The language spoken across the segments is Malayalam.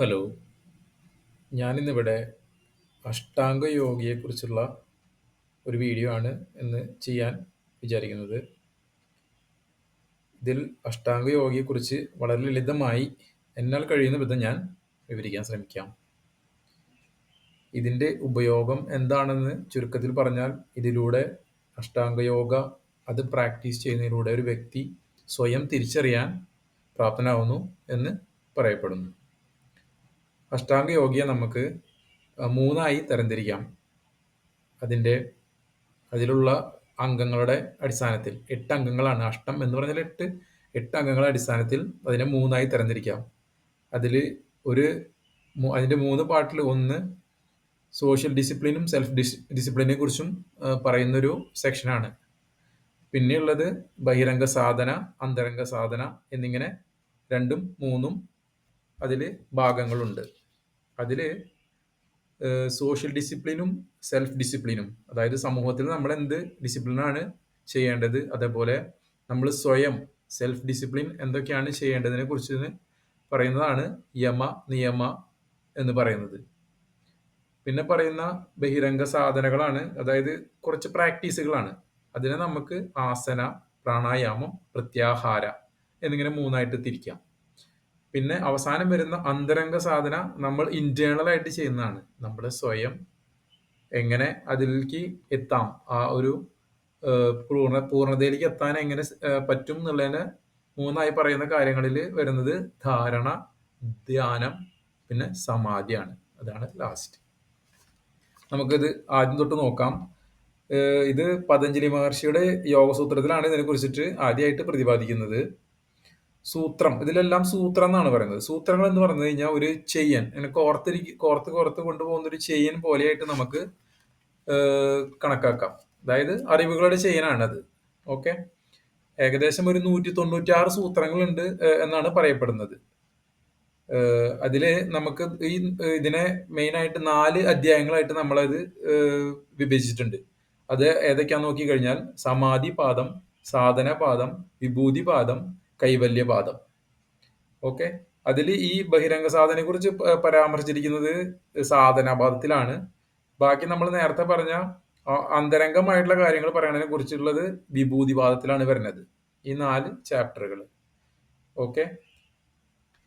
ഹലോ. ഞാനിന്നിവിടെ അഷ്ടാംഗ യോഗയെക്കുറിച്ചുള്ള ഒരു വീഡിയോ ആണ് ഇന്ന് ചെയ്യാൻ വിചാരിക്കുന്നത്. ഇതിൽ അഷ്ടാംഗ യോഗയെക്കുറിച്ച് വളരെ ലളിതമായി എന്നാൽ കഴിയുന്ന വിധം ഞാൻ വിവരിക്കാൻ ശ്രമിക്കാം. ഇതിന്റെ ഉപയോഗം എന്താണെന്ന് ചുരുക്കത്തിൽ പറഞ്ഞാൽ ഇതിലൂടെ അഷ്ടാംഗ യോഗ അത് പ്രാക്ടീസ് ചെയ്യുന്നതിലൂടെ ഒരു വ്യക്തി സ്വയം തിരിച്ചറിയാൻ പ്രാപ്തനാവുന്നു എന്ന് പറയപ്പെടുന്നു. അഷ്ടാംഗ യോഗിയെ നമുക്ക് മൂന്നായി തരംതിരിക്കാം. അതിന്റെ അതിലുള്ള അംഗങ്ങളുടെ അടിസ്ഥാനത്തിൽ എട്ട് അംഗങ്ങളാണ് അഷ്ടം എന്ന് പറഞ്ഞാൽ എട്ട് എട്ട് അംഗങ്ങളുടെ അടിസ്ഥാനത്തിൽ അതിനെ മൂന്നായി തരംതിരിക്കാം. അതിൽ ഒരു അതിന്റെ മൂന്ന് പാർട്ടിൽ ഒന്ന് സോഷ്യൽ ഡിസിപ്ലിനും സെൽഫ് ഡിസിപ്ലിനെ കുറിച്ചും പറയുന്നൊരു സെക്ഷനാണ്. പിന്നെയുള്ളത് ബഹിരംഗ സാധന, അന്തരംഗ സാധന എന്നിങ്ങനെ രണ്ടും മൂന്നും അതിൽ ഭാഗങ്ങളുണ്ട്. അതിൽ സോഷ്യൽ ഡിസിപ്ലിനും സെൽഫ് ഡിസിപ്ലിനും അതായത് സമൂഹത്തിൽ നമ്മൾ എന്ത് ഡിസിപ്ലിനാണ് ചെയ്യേണ്ടത് അതേപോലെ നമ്മൾ സ്വയം സെൽഫ് ഡിസിപ്ലിൻ എന്തൊക്കെയാണ് ചെയ്യേണ്ടതിനെ കുറിച്ച് പറയുന്നതാണ് യമ നിയമ എന്ന് പറയുന്നത്. പിന്നെ പറയുന്ന ബഹിരംഗ സാധനകളാണ് അതായത് കുറച്ച് പ്രാക്ടീസുകളാണ്. അതിനെ നമുക്ക് ആസന, പ്രാണായാമം, പ്രത്യാഹാര എന്നിങ്ങനെ മൂന്നായിട്ട് തിരിക്കാം. പിന്നെ അവസാനം വരുന്ന അന്തരംഗ സാധന നമ്മൾ ഇന്റേണൽ ആയിട്ട് ചെയ്യുന്നതാണ്. നമ്മൾ സ്വയം എങ്ങനെ അതിലേക്ക് എത്താം ആ ഒരു പൂർണ പൂർണതയിലേക്ക് എത്താൻ എങ്ങനെ പറ്റും എന്നുള്ളതിന് മൂന്നായി പറയുന്ന കാര്യങ്ങളിൽ വരുന്നത് ധാരണ, ധ്യാനം, പിന്നെ സമാധിയാണ്. അതാണ് ലാസ്റ്റ്. നമുക്കിത് ആദ്യം തൊട്ട് നോക്കാം. ഇത് പതഞ്ജലി മഹർഷിയുടെ യോഗസൂത്രത്തിലാണ് ഇതിനെ കുറിച്ചിട്ട് ആദ്യമായിട്ട് പ്രതിപാദിക്കുന്നത്. സൂത്രം ഇതിലെല്ലാം സൂത്രം എന്നാണ് പറയുന്നത്. സൂത്രങ്ങൾ എന്ന് പറഞ്ഞു കഴിഞ്ഞാൽ ഒരു ചെയ്യൻ കോർത്തിരിക്കും കോർത്തിരി കോർത്ത് കോർത്ത് കൊണ്ടുപോകുന്ന ഒരു ചെയ്യൻ പോലെയായിട്ട് നമുക്ക് കണക്കാക്കാം. അതായത് അറിവുകളുടെ അത്. ഓക്കെ. ഏകദേശം ഒരു നൂറ്റി തൊണ്ണൂറ്റി ആറ് സൂത്രങ്ങളുണ്ട് എന്നാണ് പറയപ്പെടുന്നത്. അതിൽ നമുക്ക് ഈ ഇതിനെ മെയിനായിട്ട് നാല് അധ്യായങ്ങളായിട്ട് നമ്മളത് വിഭജിച്ചിട്ടുണ്ട്. അത് ഏതൊക്കെയാന്ന് നോക്കി കഴിഞ്ഞാൽ സമാധി പാദം, സാധന പാദം, വിഭൂതി പാദം, കൈവല്യ പാദം. ഓക്കെ. അതിൽ ഈ ബഹിരംഗ സാധനയെ കുറിച്ച് പരാമർശിച്ചിരിക്കുന്നത് സാധനാപാദത്തിലാണ്. ബാക്കി നമ്മൾ നേരത്തെ പറഞ്ഞ അന്തരംഗമായിട്ടുള്ള കാര്യങ്ങൾ പറയുന്നതിനെ കുറിച്ചുള്ളത് വിഭൂതിവാദത്തിലാണ് വരുന്നത്. ഈ നാല് ചാപ്റ്ററുകൾ. ഓക്കെ.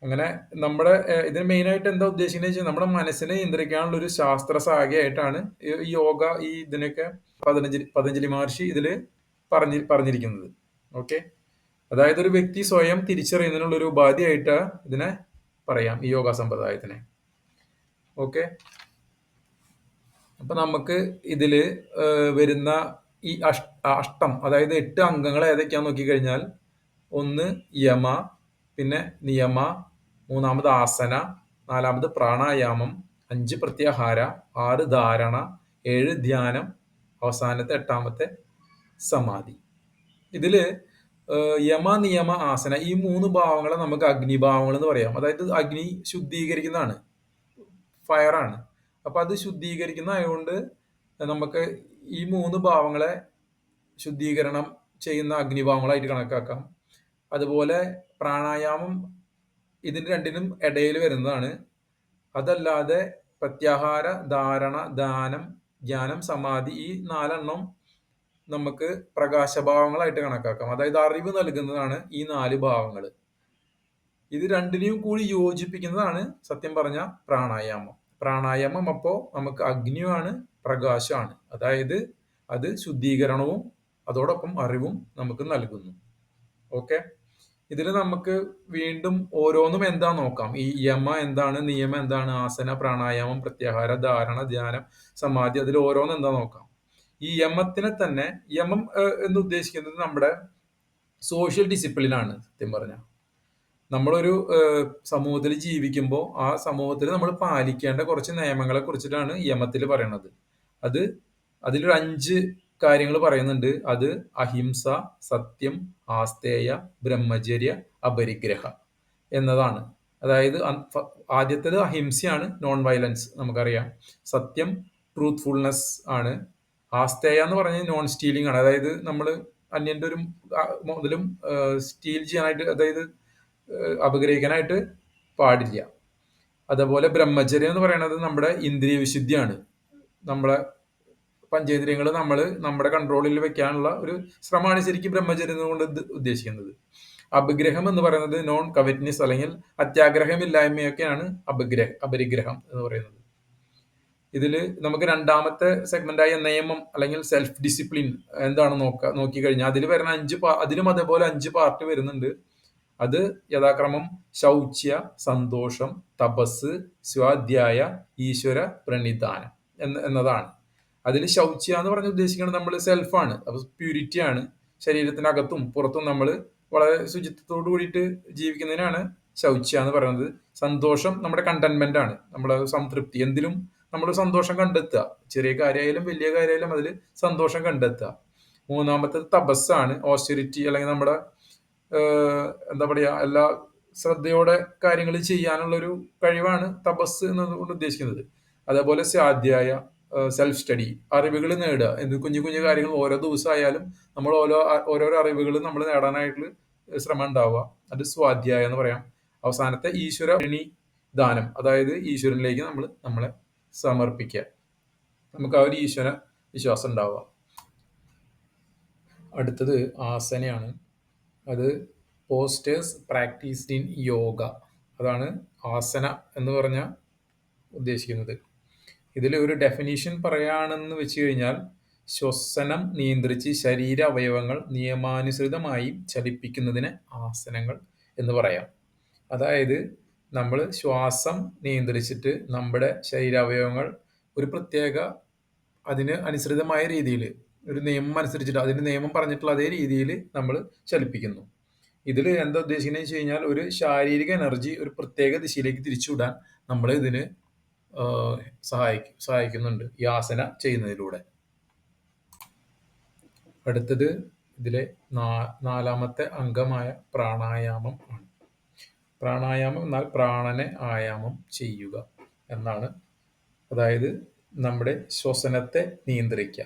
അങ്ങനെ നമ്മുടെ ഇതിന് മെയിനായിട്ട് എന്താ ഉദ്ദേശിക്കുന്നത് വെച്ചാൽ നമ്മുടെ മനസ്സിനെ നിയന്ത്രിക്കാനുള്ള ഒരു ശാസ്ത്ര ശാഖയായിട്ടാണ് ഈ യോഗ ഈ ഇതിനൊക്കെ പതഞ്ജലി പതഞ്ജലി മഹർഷി ഇതിൽ പറഞ്ഞി പറഞ്ഞിരിക്കുന്നത്. ഓക്കെ. അതായത് ഒരു വ്യക്തി സ്വയം തിരിച്ചറിയുന്നതിനുള്ള ഒരു ഉപാധിയായിട്ട് ഇതിനെ പറയാം ഈ യോഗ സമ്പ്രദായത്തിനെ. ഓക്കെ. അപ്പൊ നമുക്ക് ഇതിൽ വരുന്ന ഈ അഷ്ടം അതായത് എട്ട് അംഗങ്ങൾ ഏതൊക്കെയാന്ന് നോക്കിക്കഴിഞ്ഞാൽ ഒന്ന് യമ, പിന്നെ നിയമ, മൂന്നാമത് ആസന, നാലാമത് പ്രാണായാമം, അഞ്ച് പ്രത്യാഹാര, ആറ് ധാരണ, ഏഴ് ധ്യാനം, അവസാനത്തെ എട്ടാമത്തെ സമാധി. ഇതിൽ യമ, നിയമ, ആസന ഈ മൂന്ന് ഭാവങ്ങളെ നമുക്ക് അഗ്നി അഗ്നിഭാവങ്ങൾ എന്ന് പറയാം. അതായത് അഗ്നി ശുദ്ധീകരിക്കുന്നതാണ്. ഫയറാണ്. അപ്പൊ അത് ശുദ്ധീകരിക്കുന്ന ആയതുകൊണ്ട് നമുക്ക് ഈ മൂന്ന് ഭാവങ്ങളെ ശുദ്ധീകരണം ചെയ്യുന്ന അഗ്നിഭാവങ്ങളായിട്ട് കണക്കാക്കാം. അതുപോലെ പ്രാണായാമം ഇതിന് രണ്ടിനും ഇടയിൽ വരുന്നതാണ്. അതല്ലാതെ പ്രത്യാഹാര, ധാരണ, ദാനം ധ്യാനം, സമാധി ഈ നാലെണ്ണം നമുക്ക് പ്രകാശഭാവങ്ങളായിട്ട് കണക്കാക്കാം. അതായത് അറിവ് നൽകുന്നതാണ് ഈ നാല് ഭാവങ്ങൾ. ഇത് രണ്ടിനെയും കൂടി യോജിപ്പിക്കുന്നതാണ് സത്യം പറഞ്ഞ പ്രാണായാമം. പ്രാണായാമം അപ്പോ നമുക്ക് അഗ്നിയുമാണ് പ്രകാശമാണ്. അതായത് അത് ശുദ്ധീകരണവും അതോടൊപ്പം അറിവും നമുക്ക് നൽകുന്നു. ഓക്കെ. ഇതിൽ നമുക്ക് വീണ്ടും ഓരോന്നും എന്താ നോക്കാം. ഈ യമ എന്താണ്, നിയമം എന്താണ്, ആസന, പ്രാണായാമം, പ്രത്യാഹാര, ധാരണ, ധ്യാനം, സമാധി അതിൽ ഓരോന്നും എന്താ നോക്കാം. ഈ യമത്തിനെ തന്നെ യമം എന്ന് ഉദ്ദേശിക്കുന്നത് നമ്മുടെ സോഷ്യൽ ഡിസിപ്ലിൻ ആണ് സത്യം പറഞ്ഞാൽ. നമ്മളൊരു സമൂഹത്തിൽ ജീവിക്കുമ്പോൾ ആ സമൂഹത്തിൽ നമ്മൾ പാലിക്കേണ്ട കുറച്ച് നിയമങ്ങളെ കുറിച്ചിട്ടാണ് യമത്തിൽ പറയണത്. അത് അതിലൊരു അഞ്ച് കാര്യങ്ങൾ പറയുന്നുണ്ട്. അത് അഹിംസ, സത്യം, ആസ്തേയ, ബ്രഹ്മചര്യ, അപരിഗ്രഹ എന്നതാണ്. അതായത് ആദ്യത്തേത് അഹിംസയാണ് നോൺ വയലൻസ് നമുക്കറിയാം. സത്യം ട്രൂത്ത്ഫുൾനെസ് ആണ്. ആസ്തേയ എന്ന് പറഞ്ഞാൽ നോൺ സ്റ്റീലിംഗ് ആണ്. അതായത് നമ്മൾ അന്യന്റെ ഒരു മുതലും സ്റ്റീൽ ചെയ്യാനായിട്ട് അതായത് അപഗ്രഹിക്കാനായിട്ട് പാടില്ല. അതേപോലെ ബ്രഹ്മചര്യം എന്ന് പറയുന്നത് നമ്മുടെ ഇന്ദ്രിയ വിശുദ്ധിയാണ് നമ്മളെ പഞ്ചേന്ദ്രിയങ്ങൾ നമ്മൾ നമ്മുടെ കൺട്രോളിൽ വെക്കാനുള്ള ഒരു ശ്രമമാണ് ശരിക്കും ബ്രഹ്മചര്യം കൊണ്ട് ഉദ്ദേശിക്കുന്നത് അപഗ്രഹം എന്ന് പറയുന്നത് നോൺ കവറ്റ്നസ് അല്ലെങ്കിൽ അത്യാഗ്രഹമില്ലായ്മയൊക്കെയാണ് അപഗ്രഹ അപരിഗ്രഹം എന്ന് പറയുന്നത് ഇതിൽ നമുക്ക് രണ്ടാമത്തെ സെഗ്മെന്റ് സെഗ്മെന്റായ നിയമം അല്ലെങ്കിൽ സെൽഫ് ഡിസിപ്ലിൻ എന്താണ് നോക്ക നോക്കി കഴിഞ്ഞാൽ അതിൽ വരുന്ന അഞ്ച് അതിലും അതേപോലെ അഞ്ച് പാർട്ട് വരുന്നുണ്ട്. അത് യഥാക്രമം ശൗച്യ സന്തോഷം തപസ് സ്വാധ്യായ ഈശ്വര പ്രണിധാനം എന്ന എന്നതാണ്. അതിൽ ശൗച്യ എന്ന് പറഞ്ഞ് ഉദ്ദേശിക്കുന്നത് നമ്മൾ സെൽഫാണ് അപ്പോൾ പ്യൂരിറ്റിയാണ് ശരീരത്തിനകത്തും പുറത്തും നമ്മൾ വളരെ ശുചിത്വത്തോടു കൂടിയിട്ട് ജീവിക്കുന്നതിനാണ് ശൗച്യ എന്ന് പറയുന്നത്. സന്തോഷം നമ്മുടെ കണ്ടന്റ്മെന്റ് ആണ് നമ്മുടെ സംതൃപ്തി. എന്തിലും നമ്മൾ സന്തോഷം കണ്ടെത്തുക. ചെറിയ കാര്യമായാലും വലിയ കാര്യമായാലും അതിൽ സന്തോഷം കണ്ടെത്തുക. മൂന്നാമത്തെ തപസ്സാണ്. ഓസ്റ്റിരിറ്റി അല്ലെങ്കിൽ നമ്മുടെ എന്താ പറയുക എല്ലാ ശ്രദ്ധയോടെ കാര്യങ്ങൾ ചെയ്യാനുള്ള ഒരു കഴിവാണ് തപസ് എന്നതുകൊണ്ട് ഉദ്ദേശിക്കുന്നത്. അതേപോലെ സ്വാധ്യായ സെൽഫ് സ്റ്റഡി അറിവുകൾ നേടുക. എന്ത് കുഞ്ഞു കുഞ്ഞു കാര്യങ്ങൾ ഓരോ ദിവസമായാലും നമ്മൾ ഓരോ ഓരോരോ അറിവുകൾ നമ്മൾ നേടാനായിട്ട് ശ്രമം ഉണ്ടാവുക. അത് സ്വാധ്യായ എന്ന് പറയാം. അവസാനത്തെ ഈശ്വര ദാനം. അതായത് ഈശ്വരനിലേക്ക് നമ്മൾ നമ്മളെ സമർപ്പിക്കുക. നമുക്ക് ആ ഒരു ഈശ്വര വിശ്വാസം ഉണ്ടാവുക. അടുത്തത് ആസനയാണ്. അത് പോസ്റ്റേഴ്സ് പ്രാക്ടീസ്ഡ് ഇൻ യോഗ അതാണ് ആസന എന്ന് പറഞ്ഞ ഉദ്ദേശിക്കുന്നത്. ഇതിൽ ഒരു ഡെഫിനീഷൻ പറയുകയാണെന്ന് വെച്ച് കഴിഞ്ഞാൽ ശ്വസനം നിയന്ത്രിച്ച് ശരീര അവയവങ്ങൾ നിയമാനുസൃതമായി ചലിപ്പിക്കുന്നതിന് ആസനങ്ങൾ എന്ന് പറയാം. അതായത് നമ്മൾ ശ്വാസം നിയന്ത്രിച്ചിട്ട് നമ്മുടെ ശരീരാവയവങ്ങൾ ഒരു പ്രത്യേക അതിന് അനുസൃതമായ രീതിയിൽ ഒരു നിയമം അനുസരിച്ചിട്ട് അതിന് നിയമം പറഞ്ഞിട്ടുള്ള അതേ രീതിയിൽ നമ്മൾ ചലിപ്പിക്കുന്നു. ഇതിൽ എന്താ ഉദ്ദേശിക്കുന്നത് വെച്ച് കഴിഞ്ഞാൽ ഒരു ശാരീരിക എനർജി ഒരു പ്രത്യേക ദിശയിലേക്ക് തിരിച്ചുവിടാൻ നമ്മൾ ഇതിന് സഹായിക്കും സഹായിക്കുന്നുണ്ട് ഈ ആസന ചെയ്യുന്നതിലൂടെ. അടുത്തത് ഇതിലെ നാലാമത്തെ അംഗമായ പ്രാണായാമം ആണ്. പ്രാണായാമം എന്നാൽ പ്രാണനെ ആയാമം ചെയ്യുക എന്നാണ്. അതായത് നമ്മുടെ ശ്വസനത്തെ നിയന്ത്രിക്കുക.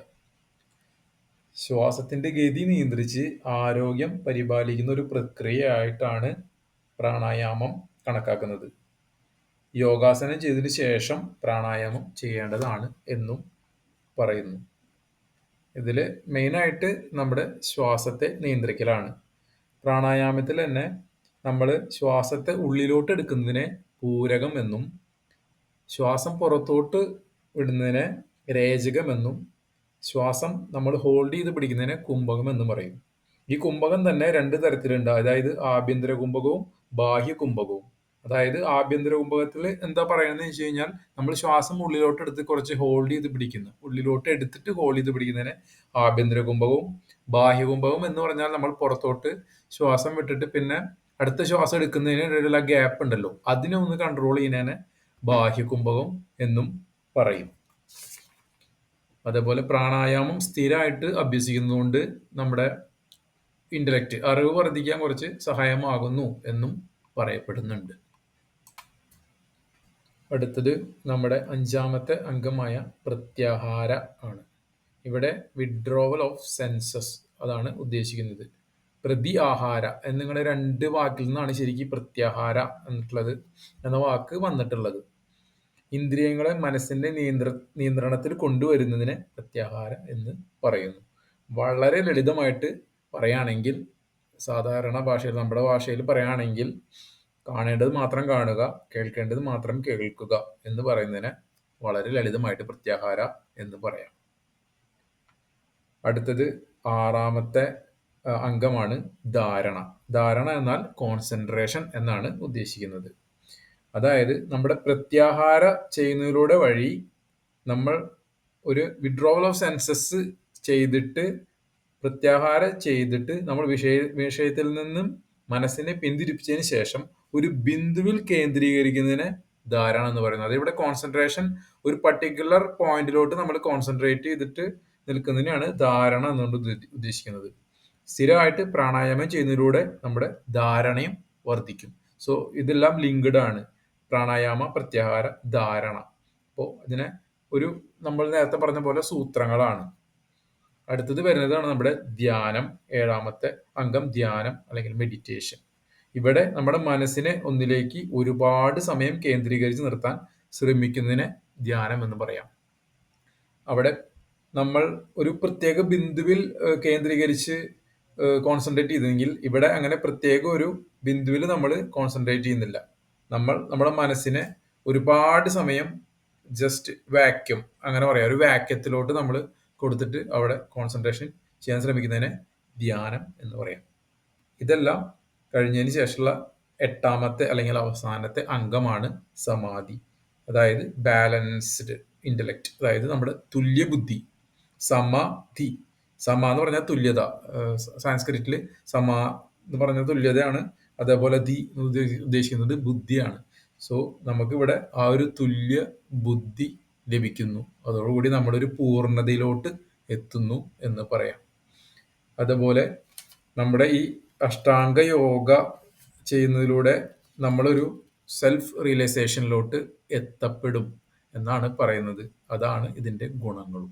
ശ്വാസത്തിന്റെ ഗതി നിയന്ത്രിച്ച് ആരോഗ്യം പരിപാലിക്കുന്ന ഒരു പ്രക്രിയയായിട്ടാണ് പ്രാണായാമം കണക്കാക്കുന്നത്. യോഗാസനം ചെയ്തതിന് ശേഷം പ്രാണായാമം ചെയ്യേണ്ടതാണ് എന്നും പറയുന്നു. ഇതിൽ മെയിനായിട്ട് നമ്മുടെ ശ്വാസത്തെ നിയന്ത്രിക്കലാണ്. പ്രാണായാമത്തിൽ തന്നെ നമ്മൾ ശ്വാസത്തെ ഉള്ളിലോട്ട് എടുക്കുന്നതിനെ പൂരകം എന്നും ശ്വാസം പുറത്തോട്ട് വിടുന്നതിനെ രേചകം എന്നും ശ്വാസം നമ്മൾ ഹോൾഡ് ചെയ്ത് പിടിക്കുന്നതിനെ കുംഭകം എന്നും പറയും. ഈ കുംഭകം തന്നെ രണ്ട് തരത്തിലുണ്ട്. അതായത് ആഭ്യന്തര കുംഭകവും ബാഹ്യ കുംഭകവും. അതായത് ആഭ്യന്തര കുംഭകത്തിൽ എന്താ പറയുന്നത് വെച്ച് കഴിഞ്ഞാൽ നമ്മൾ ശ്വാസം ഉള്ളിലോട്ട് എടുത്ത് കുറച്ച് ഹോൾഡ് ചെയ്ത് പിടിക്കുന്നു. ഉള്ളിലോട്ട് എടുത്തിട്ട് ഹോൾഡ് ചെയ്ത് പിടിക്കുന്നതിനെ ആഭ്യന്തര കുംഭകവും ബാഹ്യ കുംഭകം എന്ന് പറഞ്ഞാൽ നമ്മൾ പുറത്തോട്ട് ശ്വാസം വിട്ടിട്ട് പിന്നെ അടുത്ത ശ്വാസം എടുക്കുന്നതിന് ഇടയിലുള്ള ഗ്യാപ്പ് ഉണ്ടല്ലോ. അതിനെ ഒന്ന് കൺട്രോൾ ചെയ്യുന്നതിനെ ബാഹ്യകുംഭകം എന്നും പറയും. അതേപോലെ പ്രാണായാമം സ്ഥിരമായിട്ട് അഭ്യസിക്കുന്നതുകൊണ്ട് നമ്മുടെ ഇന്റലക്റ്റ് അറിവ് വർദ്ധിക്കാൻ കുറച്ച് സഹായമാകുന്നു എന്നും പറയപ്പെടുന്നുണ്ട്. അടുത്തത് നമ്മുടെ അഞ്ചാമത്തെ അംഗമായ പ്രത്യാഹാര ആണ്. ഇവിടെ വിഡ്രോവൽ ഓഫ് സെൻസസ് അതാണ് ഉദ്ദേശിക്കുന്നത്. പ്രതി ആഹാര എന്നിങ്ങനെ രണ്ട് വാക്കിൽ നിന്നാണ് ശരിക്കും പ്രത്യാഹാര എന്നിട്ടുള്ളത് എന്ന വാക്ക് വന്നിട്ടുള്ളത്. ഇന്ദ്രിയങ്ങളെ മനസ്സിന്റെ നിയന്ത്ര നിയന്ത്രണത്തിൽ കൊണ്ടുവരുന്നതിനെ പ്രത്യാഹാര എന്ന് പറയുന്നു. വളരെ ലളിതമായിട്ട് പറയുകയാണെങ്കിൽ സാധാരണ ഭാഷയിൽ നമ്മുടെ ഭാഷയിൽ പറയുകയാണെങ്കിൽ കാണേണ്ടത് മാത്രം കാണുക കേൾക്കേണ്ടത് മാത്രം കേൾക്കുക എന്ന് പറയുന്നതിനെ വളരെ ലളിതമായിട്ട് പ്രത്യാഹാര എന്ന് പറയാം. അടുത്തത് ആറാമത്തെ അംഗമാണ് ധാരണ. ധാരണ എന്നാൽ കോൺസെൻട്രേഷൻ എന്നാണ് ഉദ്ദേശിക്കുന്നത്. അതായത് നമ്മുടെ പ്രത്യാഹാര ചെയ്യുന്നതിലൂടെ വഴി നമ്മൾ ഒരു വിഡ്രോവൽ ഓഫ് സെൻസസ് ചെയ്തിട്ട് പ്രത്യാഹാര ചെയ്തിട്ട് നമ്മൾ വിഷയ വിഷയത്തിൽ നിന്നും മനസ്സിനെ പിന്തിരിപ്പിച്ചതിന് ശേഷം ഒരു ബിന്ദുവിൽ കേന്ദ്രീകരിക്കുന്നതിനെ ധാരണ എന്ന് പറയുന്നത്. ഇവിടെ കോൺസെൻട്രേഷൻ ഒരു പർട്ടിക്കുലർ പോയിന്റിലോട്ട് നമ്മൾ കോൺസെൻട്രേറ്റ് ചെയ്തിട്ട് നിൽക്കുന്നതിനാണ് ധാരണ എന്നുകൊണ്ട് ഉദ്ദേശിക്കുന്നത്. സ്ഥിരമായിട്ട് പ്രാണായാമം ചെയ്യുന്നതിലൂടെ നമ്മുടെ ധാരണയും വർദ്ധിക്കും. സോ ഇതെല്ലാം ലിങ്ക്ഡ് ആണ്. പ്രാണായാമ പ്രത്യാഹാര ധാരണ. അപ്പോൾ ഇതിനെ ഒരു നമ്മൾ നേരത്തെ പറഞ്ഞ പോലെ സൂത്രങ്ങളാണ്. അടുത്തത് വരുന്നതാണ് നമ്മുടെ ധ്യാനം ഏഴാമത്തെ അംഗം ധ്യാനം അല്ലെങ്കിൽ മെഡിറ്റേഷൻ ഇവിടെ നമ്മുടെ മനസ്സിനെ ഒന്നിലേക്ക് ഒരുപാട് സമയം കേന്ദ്രീകരിച്ച് നിർത്താൻ ശ്രമിക്കുന്നതിനെ ധ്യാനം എന്ന് പറയാം. അവിടെ നമ്മൾ ഒരു പ്രത്യേക ബിന്ദുവിൽ കേന്ദ്രീകരിച്ച് കോൺസെൻട്രേറ്റ് ചെയ്തെങ്കിൽ ഇവിടെ അങ്ങനെ പ്രത്യേക ഒരു ബിന്ദുവിൽ നമ്മൾ കോൺസെൻട്രേറ്റ് ചെയ്യുന്നില്ല. നമ്മൾ നമ്മുടെ മനസ്സിനെ ഒരുപാട് സമയം ജസ്റ്റ് വാക്യം അങ്ങനെ പറയാം. ഒരു വാക്യത്തിലോട്ട് നമ്മൾ കൊടുത്തിട്ട് അവിടെ കോൺസെൻട്രേഷൻ ചെയ്യാൻ ശ്രമിക്കുന്നതിനെ ധ്യാനം എന്ന് പറയാം. ഇതെല്ലാം കഴിഞ്ഞതിന് ശേഷമുള്ള എട്ടാമത്തെ അല്ലെങ്കിൽ അവസാനത്തെ അംഗമാണ് സമാധി. അതായത് ബാലൻസ്ഡ് ഇന്റലക്റ്റ് അതായത് നമ്മുടെ തുല്യ ബുദ്ധി. സമാധി. സമ എന്ന് പറഞ്ഞാൽ തുല്യത സാൻസ്ക്രിറ്റിൽ സമ എന്ന് പറഞ്ഞ തുല്യതയാണ്. അതേപോലെ ദി ഉദ്ദേശിക്കുന്നത് ബുദ്ധിയാണ്. സോ നമുക്കിവിടെ ആ ഒരു തുല്യ ബുദ്ധി ലഭിക്കുന്നു. അതോടുകൂടി നമ്മുടെ ഒരു പൂർണതയിലോട്ട് എത്തുന്നു എന്ന് പറയാം. അതുപോലെ നമ്മുടെ ഈ അഷ്ടാംഗ യോഗ ചെയ്യുന്നതിലൂടെ നമ്മളൊരു സെൽഫ് റിയലൈസേഷനിലോട്ട് എത്തപ്പെടും എന്നാണ് പറയുന്നത്. അതാണ് ഇതിന്റെ ഗുണങ്ങളും.